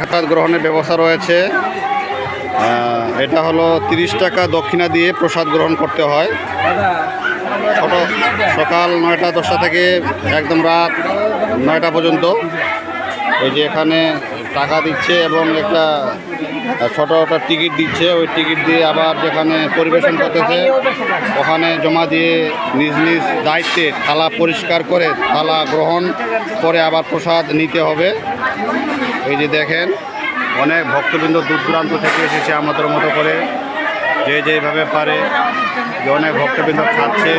প্রসাদ গ্রহণের ব্যবস্থা রয়েছে। এটা হলো তিরিশ টাকা দক্ষিণা দিয়ে প্রসাদ গ্রহণ করতে হয়। ছোট সকাল নয়টা দশটা থেকে একদম রাত নয়টা পর্যন্ত। এই যে এখানে টাকা দিচ্ছে এবং একটা ছোট একটা টিকিট দিচ্ছে। ওই টিকিট দিয়ে আবার যেখানে পরিবেশন করতেছে, ওখানে জমা দিয়ে নিজ নিজ দায়িত্বে থালা পরিষ্কার করে থালা গ্রহণ করে আবার প্রসাদ নিতে হবে। এই যে দেখেন, অনেক ভক্তবৃন্দ দূর দূরান্ত থেকে এসেছে আমাদের মতো করে, যে যেভাবে পারে, যে অনেক ভক্তবৃন্দ খাচ্ছে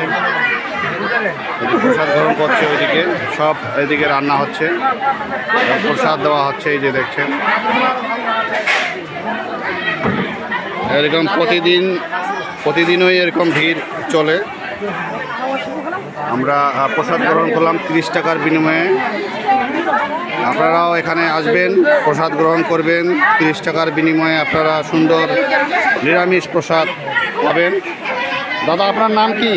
প্রসাদ গ্রহণ করছে ওইদিকে, সব এদিকে রান্না হচ্ছে প্রসাদ দেওয়া হচ্ছে, এই যে দেখছেন। এরকম প্রতিদিন, প্রতিদিনই এরকম ভিড় চলে। আমরা প্রসাদ গ্রহণ করলাম তিরিশ টাকার বিনিময়ে। আপনারাও এখানে আসবেন প্রসাদ গ্রহণ করবেন তিরিশ টাকার বিনিময়ে আপনারা সুন্দর নিরামিষ প্রসাদ পাবেন। দাদা আপনার নাম কি?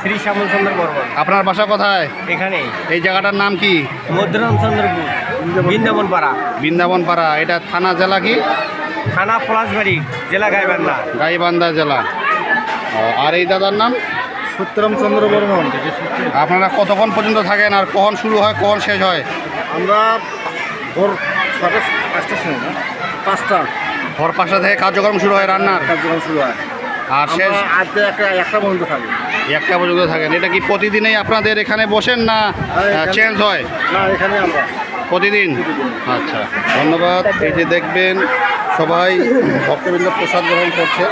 শ্রী শ্যামল চন্দ্র বর্মন। আপনার বাসা কোথায়? এখানে এই জায়গাটার নাম কি? মধ্যরাম চন্দ্রপুর বৃন্দাবন। পাড়া বৃন্দাবন পাড়া এটা থানা জেলা কি? থানা পলাশবাড়ি জেলা গাইবান্ধা। গাইবান্ধা জেলা। আর এই দাদার নাম? সত্যরাম চন্দ্র বর্মন। আপনারা কতক্ষণ পর্যন্ত থাকেন আর কখন শুরু হয় কখন শেষ হয়? আমরা ভোর ছটা পাঁচটার সময় না পাঁচটা। ভোর পাঁচটা থেকে কার্যক্রম শুরু হয় রান্নার? কার্যক্রম শুরু হয়। আর শেষ? আজকে একটা একটা পর্যন্ত থাকে। একটা পর্যন্ত থাকেন। এটা কি প্রতিদিনই আপনাদের এখানে বসেন না চেঞ্জ হয়? না এখানে আমরা। প্রতিদিন। আচ্ছা ধন্যবাদ। এই যে দেখবেন সবাই ভক্তবৃন্দ প্রসাদ গ্রহণ করছে।